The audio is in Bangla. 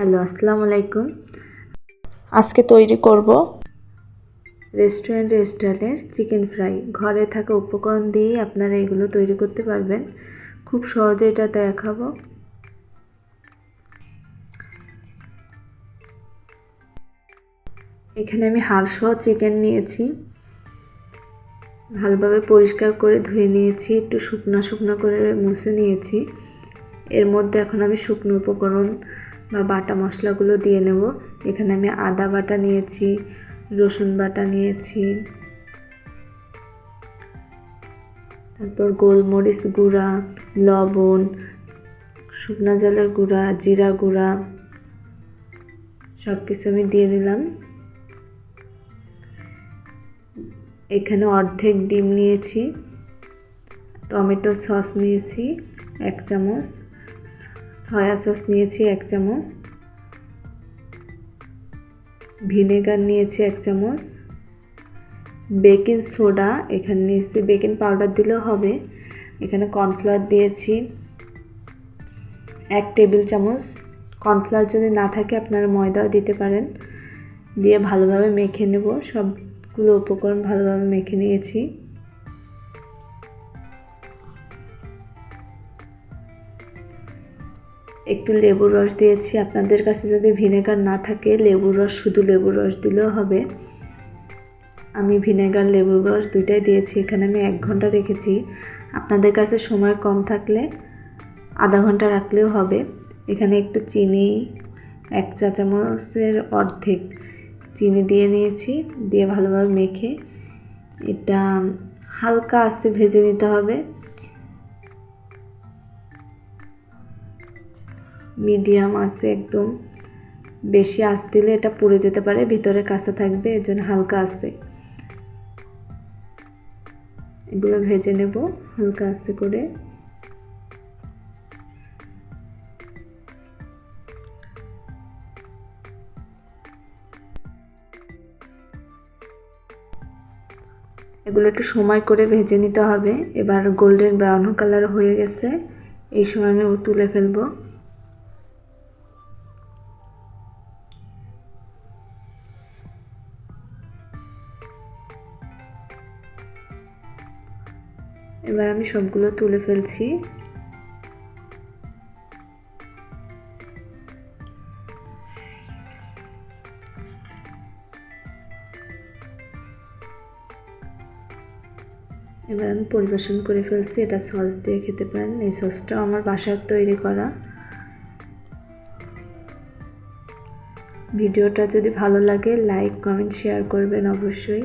হ্যালো আসসালামু আলাইকুম। আজকে তৈরি করব রেস্টুরেন্ট স্টাইলের চিকেন ফ্রাই। ঘরে থাকা উপকরণ দিয়েই আপনারা এগুলো তৈরি করতে পারবেন। খুব সহজে এটা দেখাবো। এখানে আমি হাড়সহ চিকেন নিয়েছি। ভালোভাবে পরিষ্কার করে ধুয়ে নিয়েছি। একটু শুকনো শুকনো করে মুছে নিয়েছি। এর মধ্যে এখন আমি শুকনো উপকরণ বা বাটা মশলাগুলো দিয়ে নেব। এখানে আমি আদা বাটা নিয়েছি, রসুন বাটা নিয়েছি, তারপর গোলমরিচ গুঁড়া, লবণ, শুকনা জলের গুঁড়া, জিরা গুঁড়া সব কিছু আমি দিয়ে দিলাম এখানে অর্ধেক ডিম নিয়েছি, টমেটো সস নিয়েছি, এক চামচ সয়া সস নিয়েছি এক চামচ। ভিনেগার নিয়েছি এক চামচ। বেকিং সোডা এখানে নিয়েছি বেকিং পাউডার দিলেও হবে। এখানে কর্নফ্লাওয়ার দিয়েছি। এক টেবিল চামচ। কর্নফ্লাওয়ার যদি না থাকে আপনারা ময়দাও দিতে পারেন। দিয়ে ভালোভাবে মেখে নেব। সবগুলো উপকরণ ভালোভাবে মেখে নিয়েছি। একটু লেবুর রস দিয়েছি। আপনাদের কাছে যদি ভিনেগার না থাকে, লেবুর রস শুধু লেবুর রস দিলেও হবে। আমি ভিনেগার, লেবুর রস দুইটাই দিয়েছি। এখানে আমি এক ঘণ্টা রেখেছি। আপনাদের কাছে সময় কম থাকলে আধা ঘণ্টা রাখলেও হবে। এখানে একটু চিনি, এক চা চামচের অর্ধেক চিনি দিয়ে নিয়েছি। দিয়ে ভালোভাবে মেখে এটা হালকা আস্তে ভেজে নিতে হবে। মিডিয়াম আছে একদম। বেশি আঁচ দিলে এটা পুড়ে যেতে পারে, ভিতরে কাঁচা থাকবে, এর জন্য হালকা আছে। এগুলো ভেজে নেব হালকা আস্তে করে। এগুলো একটু সময় করে ভেজে নিতে হবে। এবার গোল্ডেন ব্রাউন কালার হয়ে গেছে। এই সময় আমি তুলে ফেলব। এবার আমি সবগুলো তুলে ফেলছি। এবার আমি পরিবেশন করে ফেলছি, এটা সস দিয়ে খেতে পারেন। এই সসটাও আমার বাসায় তৈরি করা। ভিডিওটা যদি ভালো লাগে, লাইক, কমেন্ট, শেয়ার করবেন অবশ্যই।